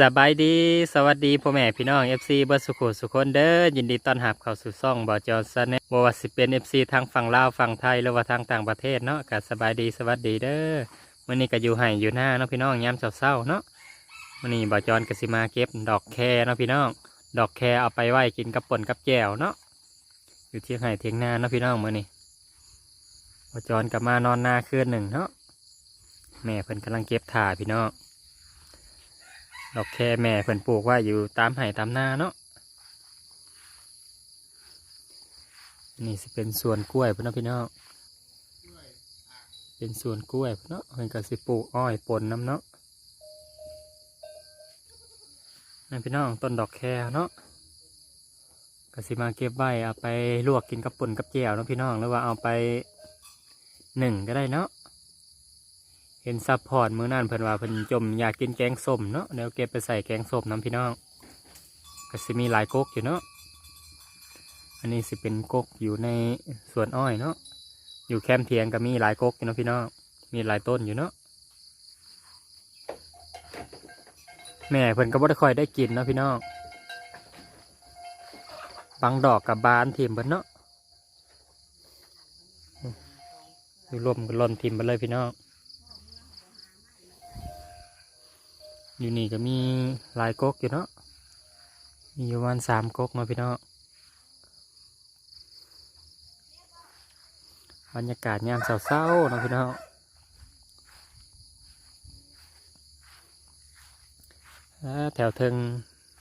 สบายดี สวัสดีพ่อแม่พี่น้อง FC เบิร์สุขุสุคนเด้อยินดีต้อนรับเข้าสู่ซ่องบอจอนซันเนบวสิเป็น FC ทางฝั่งลาวฝั่งไทยหรือว่าทางต่างประเทศเนาะก็สบายดีสวัสดีเด้อมื้อนี้ก็อยู่ให้อยู่หน้าเนาะพี่น้องยามเช้าๆเนาะมื้อนี้บอจอนก็สิมาเก็บดอกแคเนาะพี่น้อง ดอกแคเอาไปไหว้กินกับป่นกับแจ่วเนาะอยู่เที่ยงไห้เที่ยงหน้าเนาะพี่น้องมื้อนี้บอจอนก็มานอนหน้าคืนหนึ่งเนาะแม่เพิ่นกำลังเก็บถ่าพี่น้อง ดอกแคแม่เพิ่นปลูกไว่าอยู่ตามไห่ตามนาเนาะนี่สิเป็นสวนกล้วยพ่นพี่น้องเป็นสวนกล้วยเนาะเพิ่นก็สิปลูกอ้อยปนน้ำเนาะนั่นพี่น้องต้นดอกแคเนาะก็สิมาเก็บไว้เอาไปลวกกินกับป่นกับแจ่วเนาะพี่น้องหรือว่าเอาไปหนึ่งก็ได้เนาะ เห็นซัพพอร์ตมือนั่นเพิ่นว่าเพิ่นจมอยากกินแกงส้มเนาะเดี๋ยวเก็บไปใส่แกงส้มน้ำพี่น้องก็สิมีหลายก๊กอยู่เนาะอันนี้สิเป็นก๊กอยู่ในสวนอ้อยเนาะอยู่แคมเทียงก็มีหลายก๊กอยู่เนาะพี่น้องมีหลายต้นอยู่เนาะแม่เพิ่นก็บ่ได้ค่อยได้กินเนาะพี่น้องบางดอกกับบานทิมเพิ่นเนาะรวมกันล่นทิมไปเลยพี่น้อง อยู่นี่ก็มีหลายก๊กอยู่เนาะ มีประมาณสามก๊กเนาะพี่น้องบรรยากาศยามเศร้าๆเนาะพี่น้องแถวเทิง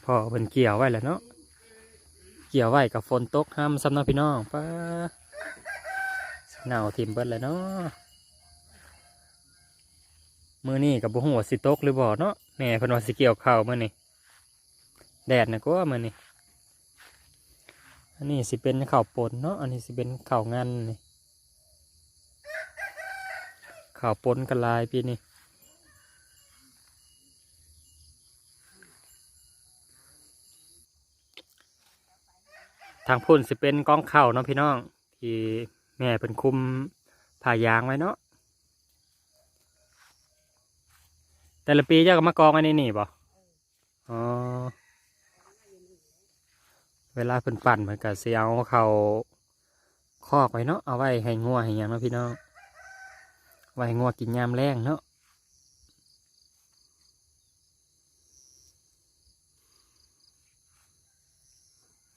พ่อเป็นเกี่ยวไว้แหล้วเนาะ เกี่ยวไว้กับฝนตกห้ามซ้ำเนาะพี่น้องป้าหนาวทิมเบิดเลยเนาะมือนี้กับบุหัวสิตกหรือบ่เนาะ ม่เพิ่นว่าสิเกี่ยวข้าวมื่อนี้แดดนะก็มื่อนี้อันนี้สิเป็นข้าวปนเนาะอันนี้สิเป็นข้าวงานนี่ข้าวปนกันลายปีนี้ทางพุ่นสิเป็นกองเข้าเนาะพี่น้องที่แม่เป็นคุมผ่ายางไว้เนาะ แต่ละปีเจ้าก็มากองอันนี้นี่บ่อ๋อ เวลาเพิ่นปั่นเพิ่นก็สิเอาเขาคอกไว้เนาะ เอาไว้ให้งัวให้หยังเนาะพี่น้อง ไว้ให้งัวกินยามแรงเนาะ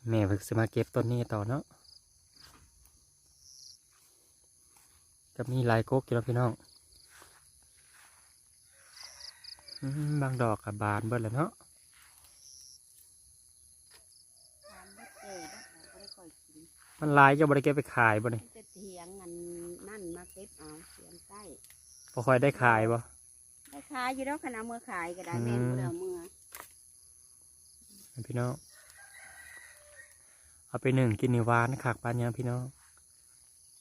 แม่เพิ่งสิมาเก็บต้นนี้ต่อเนาะก็มีลายก๊กอยู่แล้วพี่น้อง อืม บางดอกกับบานเบิดแล้วเนาะทานไม่เจอนะเขาไม่ได้ค่อยกินมันหลายเจะบริเก็บไปขายบ่นี่จะเถียงอันนั่นมาเก็บเอาเถียงใต้บ่ค่อยได้ขายบ่ได้ขายอยู่แล้วขนาดเมื่อขายก็ได้อืมแม่นบ่ได้เอาเมื่อพี่น้องเอาไปหนึ่งกินนิวานขากปานยังพี่น้อง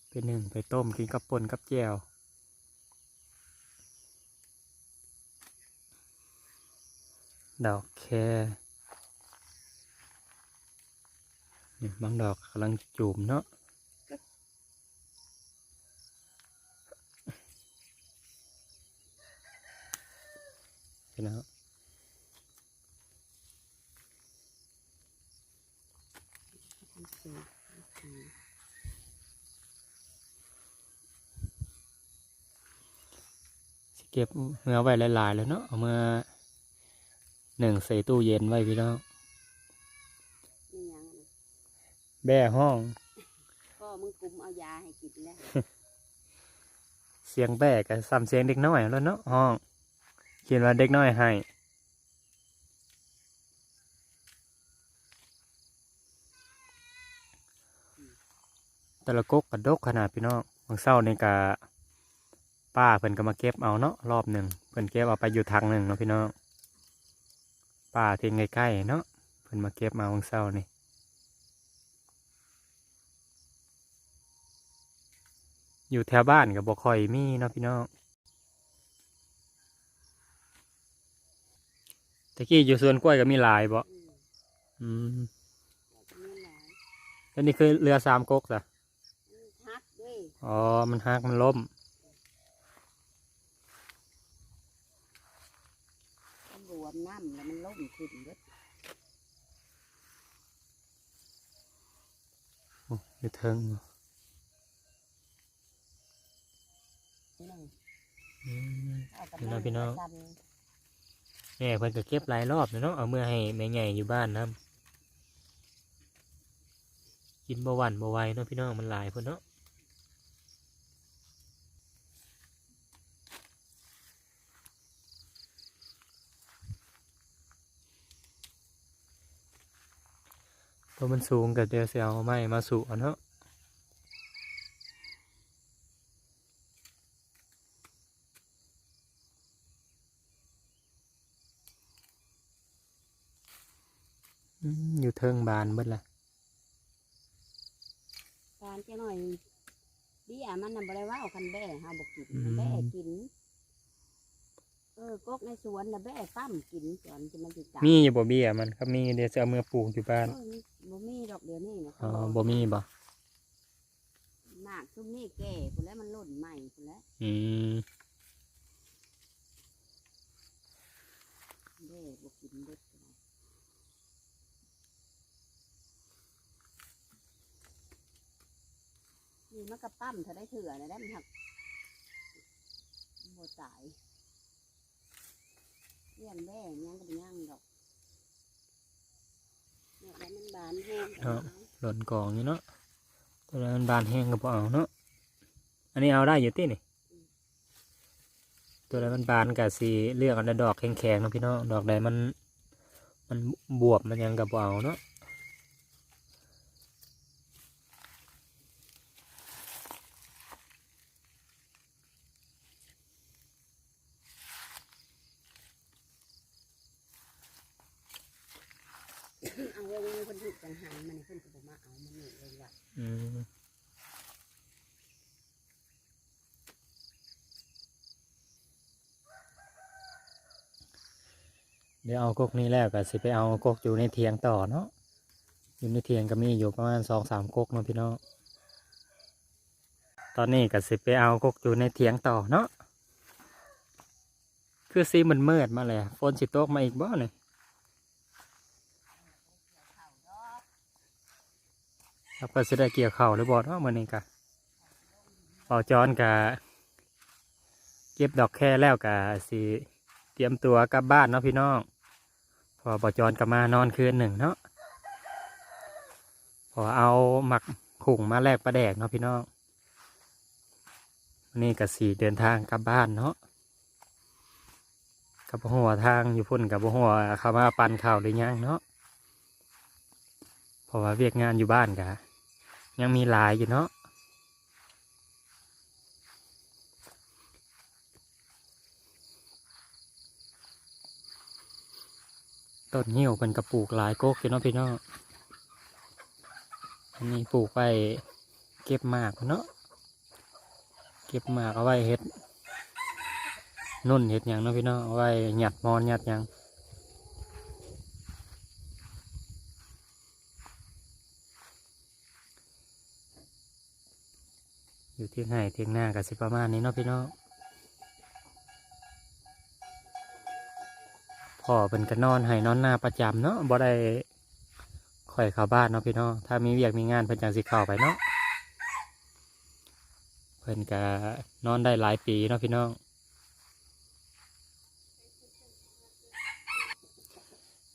ไปหนึ่งไปต้มกินกับป่นกับแจ่ว ดอกแคนี่บางดอกกำลังจูมเนาะพี่น้องสิเก็บเมื่อไว้หลายๆแล้วเนาะเอามื่อ หนึ่งใส่ตู้เย็นไว้พี่น้องนี่หยังอะนะแบ่ห้องก็มึงกุมเอายาให้กินแล้วเสียงแบ่กับซ้ำเสียงเด็กน้อยแล้วเนาะห้องเขียนว่าเด็กน้อยให้แต่ละกกกระดกขนาดพี่น้องบางเศร้านี่กะป้าเพิ่นก็มาเก็บเอาเนาะรอบหนึ่งเพิ่นเก็บเอาไปอยู่ทางหนึ่งเนาะพี่น้อง ป้าที่ใกล้ๆเนาะเพิ่นมาเก็บมาบางเศร้านี่อยู่แถวบ้านกับบ่ค่อยมีเนาะพี่น้องตะกี้อยู่สวนกล้วยก็มีหลายบ่อืมอืมแบบนี้หลายแล้วนี่คือเรือสามก๊กจ้ะมันทักด้วยอ๋อ มันหักมันล้ม ตำรวจน้ำแล้วมันล่มขึ้นเบิดโอ้อยู่เทิงอยู่นี่น้องอืม เอากระพี่น้องมัพี่น้อง กระชัแม่เพิ่นก็เก็บหลายรอบแล้วเนาะเอาเมื่อให้แม่ใหญ่อยู่บ้านนํกินบ่หวันบ่ไหวเนาะพี่น้องมันหลายพุ่นเนาะ ตัวมันสูงก็เดี๋ยวสิเอาไม้มาสู่เอาเนาะอืมอยู่เทิงบานเบิดละการเจ้าหน่อยเบี้ยมันน่ะบ่ได้ว่าเอาคันแบ่เฮาบ่กินแบ่กิน เออกกในสวนน่ะแบ่ปั้มกินสวนจะมันสิจับมีอยู่บ่เบี้ยมันครับมีเดี๋ยวจะเอามือปลูกอยู่บ้านเออบ่มีด อกเดียวนี่นะอ๋อบ่มีบ่มากซุมนี่แก่พุ่นแล้วมันหล่นใหม่พุ่นแล้วอืมแบ่บ่กินเบิดเลยนี่มันก็ปั้มเธอได้เถื่อนะได้มันหักบ่ตายเลี้ยงแบ่ยังก็บ่ยังดอกเนี่ยแล้วมัน เนแห้งก็เอาหล่นกองอยู่เนาะตัวนั้นบานแห้งกับเอาเนาะอันนี้เอาได้อยู่ตินี่ตัวนั้นมันบานกับสีเลือกอันดอกแข็งๆนะพี่น้องดอกใดมัน มันบวบมันยังกับเอาเนาะ เอาไว้ในคนถูก จังหันมันเพิ่นก็บ่มาเอามันนี่เลยว่าอืมเดี๋ยวเอากกนี้แล้วก็สิไปเอากกอยู่ในเทียงต่อเนาะอยู่ในเทียงก็มีอยู่ประมาณสองสามกกเนาะพี่น้องตอนนี้ก็สิไปเอากกอยู่ในเทียงต่อเนาะคือซีมันเมืดมาเลยฝนสิตกมาอีกบ่เนี่ย ครับก็สิได้เกี่ยวเข่าหรือบ่เนาะมื้อนี้กะเป่าจอนกะเก็บดอกแค่แล้วกะสิเตรียมตัวกลับบ้านเนาะพี่น้อง พอปอจอนกลับมานอนคืนหนึ่งเนาะพอเอาหมักขุ่งมาแลกปลาแดกเนาะพี่น้องนนี้ก็สีเดินทางกลับบ้านเนาะกับหัวทางอยู่พุ่นกับหัวเขามาปันข่าวหรือยังเนาะเพราะว่าเวียกงานอยู่บ้านกะ ยังมีหลายอยู่เนาะต้นเหี่ยวเป็นกระปลูกหลายกกอยู่เนาะพี่น้องอันนี้ปลูกไปเก็บหมากเนาะเก็บหมากเอาไว้เฮ็ดนุ่นเฮ็ดหยังเนาะพี่น้องเอาไว้หยัดมอนหยัดหยัง อยู่เที่ยงไห้เที่ยงหน้ากับสิประมาณนี้เนาะพี่น้องพ่อเป็นก็นอนให้นอนหน้าประจำเนาะบ่ได้ค่อยเข้าบ้านเนาะพี่น้องถ้ามีเวียกมีงานเพิ่นจังสิเข้าไปเนาะเพิ่นก็นอนได้หลายปีเนาะพี่น้อง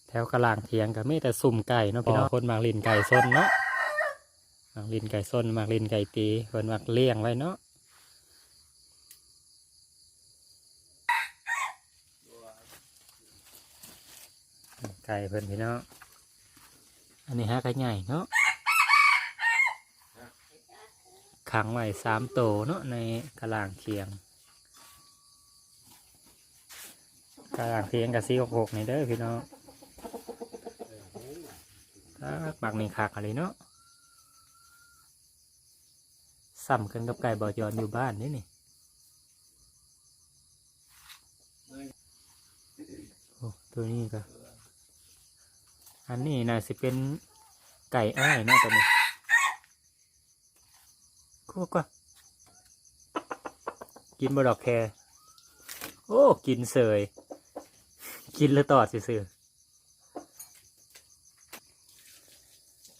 แถวกลางเถียงก็มีแต่สุ่มไก่เนาะพี่น้องคนมาลินไก่ซนเนาะ มากลินไก่ซนมากลินไก่ตีเพิ่นมักเลี้ยงไว้เนาะไก่เพิ่นพี่น้องอันนี้ฮะไก่ใหญ่เนาะขังไว้สามโตวเนาะในกระลางเคียงกระลางเคียงกับซีหกหกนี่เด้อพี่น้องครับบักนี่คักอะไรเนาะ ซ้ำกันกับไก่บ่อยอนอยู่บ้านนี่นี่โอ้ตัวนี้ก็อันนี้น่าสิเป็นไก่อ้ายเนาะตัวนี้กูก็กินบดอกแคโอ้ กินเสยกกินหรือตอดซื่อ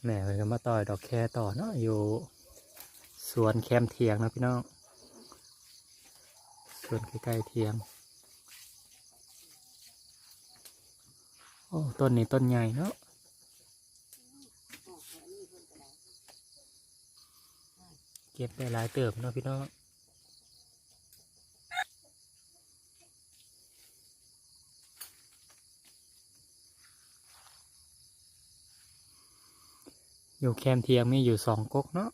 แม่เพิ่นก็มาต่อยดอกแคต่อเนาะอยู่ สวนแคมเทียงนะพี่น้องสวนใกล้ๆเทียง โอ้ ต้นนี้ต้นใหญ่เนาะเก็บได้หลายเติบเนาะพี่น้องอยู่แคมเทียงมีอยู่สองก๊กเนาะ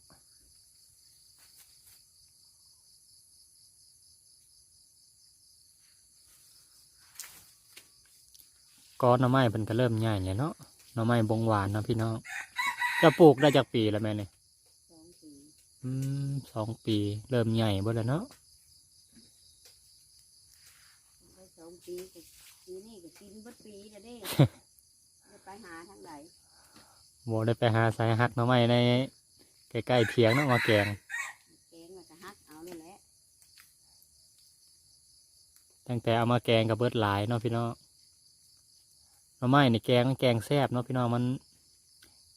ก้อนหน่อไม้มันก็เริ่มใหญ่แล้วเนาะหน่อไม้บงหวานเนาะพี่น้องจะปลูกได้จากปีแล้วแม่เนี่ยสองปีอืมสองปี เริ่มใหญ่เบ่แล้วเนาะได้สองปีก็ปีนี้ก็กินเบิดปีแล้วเด้ได้ไปหาทางใดโบได้ไปหาสายหักหน่อไม้ในใกล้ๆเทียงเนาะมาแกงแกงแล้วก็ฮักเอาเลยแหละตั้งแต่เอามาแกงกับเบิดหลายเนาะพี่น้อง หน่อไม้นี่แกงมันแกงแซ่บเนาะพี่น้องมัน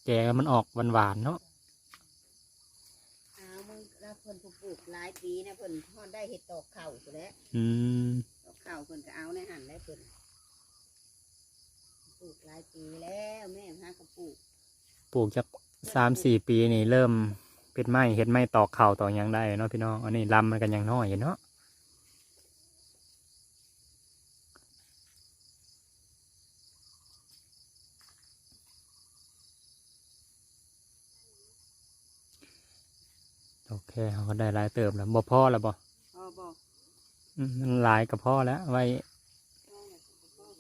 แกงแล้วมันออกหวานๆเนาะเอามึงแล้วเพิ่นผู้ปลูกหลายปีนะเพิ่นพอได้เห็ดตอกเข่าอยู่แล้วอืมตอกเข่าเพิ่นก็เอาในหันแล้วเพิ่นปลูกหลายปีแล้วแม่ฮะก็ปลูกปลูกจากสามสี่ปีนี่เริ่มเป็นไม้เห็ดไม้ตอกเข่าตอกหยังได้เนาะพี่น้องอันนี้ลำมันกันยังน้อยอยู่เนาะ โอเคเขาก็ได้หลายเติมแล้วบ่พอแล้วบ่พ่อบอกอืมมันหลายกับพ่อแล้ว ไว้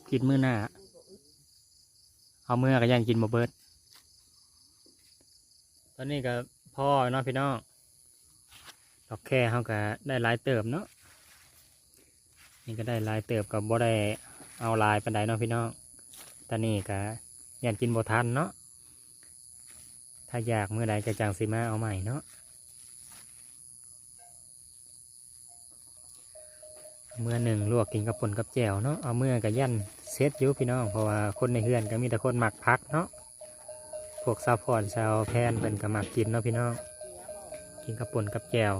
กินมื้อหน้า เอาเมื่อก็ยังกินบ่เบิด ตอนนี้ก็พ่อเนาะพี่น้องดอกแค่เขาก็ได้หลายเติบเนาะ นี่ก็ได้หลายเติบกับบ่ได้เอาหลายปันไดเนาะพี่น้อง ตอนนี้ก็ยันกินบ่ทันเนาะ ถ้าอยากเมื่อใดก็จังสิมาเอาใหม่เนาะ เมื่อหนึ่งลวกกินกับปนกับแจ่วเนาะเอาเมื่อกับยันเซตอยู่พี่น้องเพราะว่าคนในเฮือนก็มีแต่คนหมักพักเนาะพวกซาพอร์ตชาวแพนเป็นก็หมักกินเนาะพี่น้องกินกับปนกับแจ่ว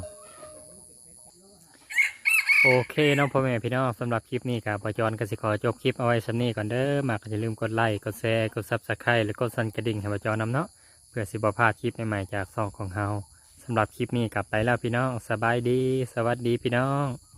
โอเคเน้องพ่อแม่พี่น้องสำหรับคลิปนี้กับปจอนกสิขอจบคลิปเอาไว้สำนี้ก่อนเด้อมากอย่าลืมกดไลค์กดแชร์กดซับสไครต์และกดสั่นกระดิ่งให้ปจอนำเนาะเพื่อสิบพลาดคลิปใหม่ๆจากซองของเฮาสำหรับคลิปนี้กลับไปแล้วพี่น้องสบายดี สวัสดีพี่น้อง